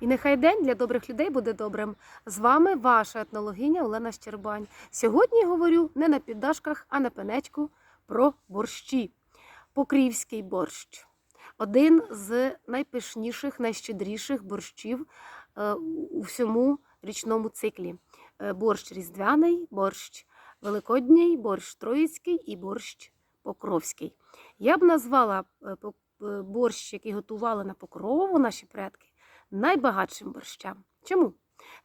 І нехай день для добрих людей буде добрим. З вами ваша етнологиня Олена Щербань. Сьогодні говорю не на піддашках, а на пенечку про борщі. Покрівський борщ. Один з найпишніших, найщедріших борщів е, у всьому річному циклі. Е, Борщ різдвяний, борщ великодній, борщ троїцький і борщ покровський. Я б назвала е, борщ, який готували на покрову наші предки, найбагатшим борщам. Чому?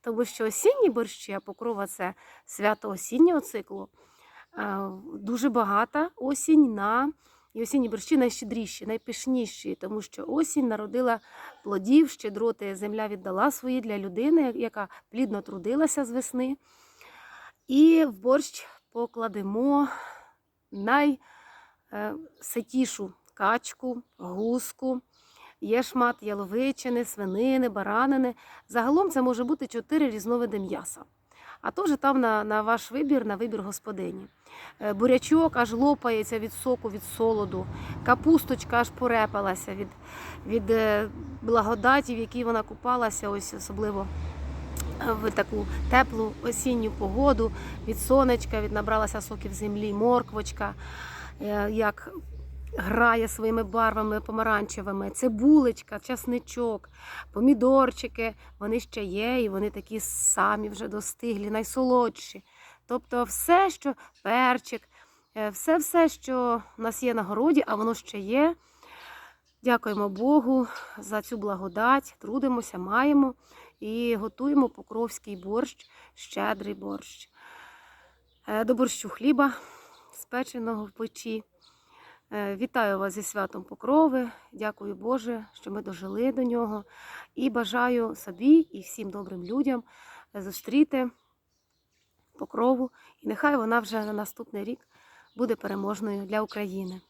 Тому що осінні борщі, а покрова це свято осіннього циклу, е, дуже багата осінь на і осінні борщі найщедріші, найпишніші, тому що осінь народила плодів, щедроти земля віддала свої для людини, яка плідно трудилася з весни. І в борщ покладемо найситішу качку, гуску, є шмат яловичини, свинини, баранини. Загалом це може бути чотири різновиди м'яса. А то вже там на, на ваш вибір, на вибір господині. Е, Бурячок аж лопається від соку, від солоду, капусточка аж порепалася від, від е, благодаті, в якій вона купалася, ось особливо е, в таку теплу осінню погоду, від сонечка, від набралася соків землі, морквочка, як грає своїми барвами помаранчевими, цибулечка, часничок, помідорчики, вони ще є, і вони такі самі вже достиглі, найсолодші. Тобто все, що перчик, е, все, все, що в нас є на городі, а воно ще є. Дякуємо Богу за цю благодать, трудимося, маємо і готуємо покровський борщ, щедрий борщ. Е, До борщу хліба, спеченого в печі. Е, Вітаю вас зі святом Покрови. Дякую Боже, що ми дожили до нього. І бажаю собі і всім добрим людям е, зустріти покрову. І нехай вона вже на наступний рік буде переможною для України.